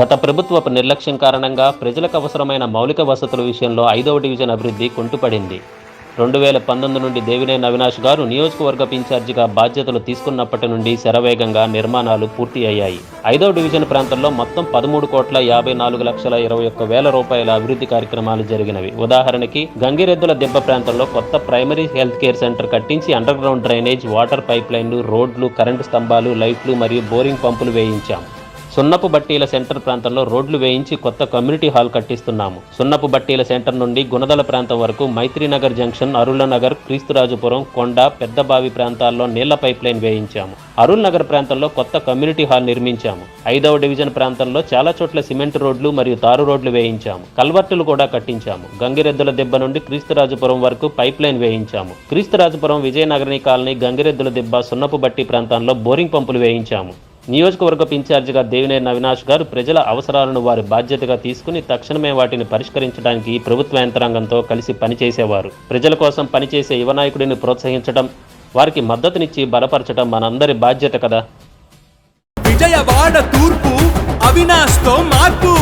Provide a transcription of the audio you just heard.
గత ప్రభుత్వపు నిర్లక్ష్యం కారణంగా ప్రజలకు అవసరమైన మౌలిక వసతుల విషయంలో ఐదవ డివిజన్ అభివృద్ధి కుంటుపడింది. రెండు వేల పంతొమ్మిది నుండి దేవినేని అవినాష్ గారు నియోజకవర్గపు ఇన్ఛార్జిగా బాధ్యతలు తీసుకున్నప్పటి నుండి శరవేగంగా నిర్మాణాలు పూర్తి అయ్యాయి. ఐదవ డివిజన్ ప్రాంతంలో మొత్తం పదమూడు కోట్ల యాభై నాలుగు లక్షల ఇరవై ఒక్క వేల రూపాయల అభివృద్ధి కార్యక్రమాలు జరిగినవి. ఉదాహరణకి గంగిరెద్దుల దెబ్బ ప్రాంతంలో కొత్త ప్రైమరీ హెల్త్ కేర్ సెంటర్ కట్టించి అండర్ గ్రౌండ్ డ్రైనేజ్ వాటర్ పైప్లైన్లు రోడ్లు కరెంటు స్తంభాలు లైట్లు మరియు బోరింగ్ పంపులు వేయించాం. సున్నపు బట్టీల సెంటర్ ప్రాంతంలో రోడ్లు వేయించి కొత్త కమ్యూనిటీ హాల్ కట్టిస్తున్నాము. సున్నపు బట్టీల సెంటర్ నుండి గుణదల ప్రాంతం వరకు మైత్రీనగర్ జంక్షన్ అరుళనగర్ క్రీస్తురాజుపురం కొండ పెద్దబావి ప్రాంతాల్లో నీళ్ళ పైప్ లైన్ వేయించాము. అరుల్ నగర్ ప్రాంతంలో కొత్త కమ్యూనిటీ హాల్ నిర్మించాము. ఐదవ డివిజన్ ప్రాంతంలో చాలా చోట్ల సిమెంట్ రోడ్లు మరియు తారు రోడ్లు వేయించాము. కల్వర్టులు కూడా కట్టించాము. గంగిరెద్దుల దెబ్బ నుండి క్రీస్తురాజుపురం వరకు పైప్ లైన్ వేయించాము. క్రీస్తురాజుపురం విజయనగరిని కాలనీ గంగిరెద్దుల దెబ్బ సున్నపు బట్టి ప్రాంతాల్లో బోరింగ్ పంపులు వేయించాము. నియోజకవర్గపు ఇన్ఛార్జిగా దేవినేని అవినాష్ గారు ప్రజల అవసరాలను వారి బాధ్యతగా తీసుకుని తక్షణమే వాటిని పరిష్కరించడానికి ప్రభుత్వ యంత్రాంగంతో కలిసి పనిచేసేవారు. ప్రజల కోసం పనిచేసే యువ నాయకుడిని ప్రోత్సహించడం వారికి మద్దతునిచ్చి బలపరచడం మనందరి బాధ్యత కదా. విజయవాడ తూర్పు అవినాష్తో మార్పు.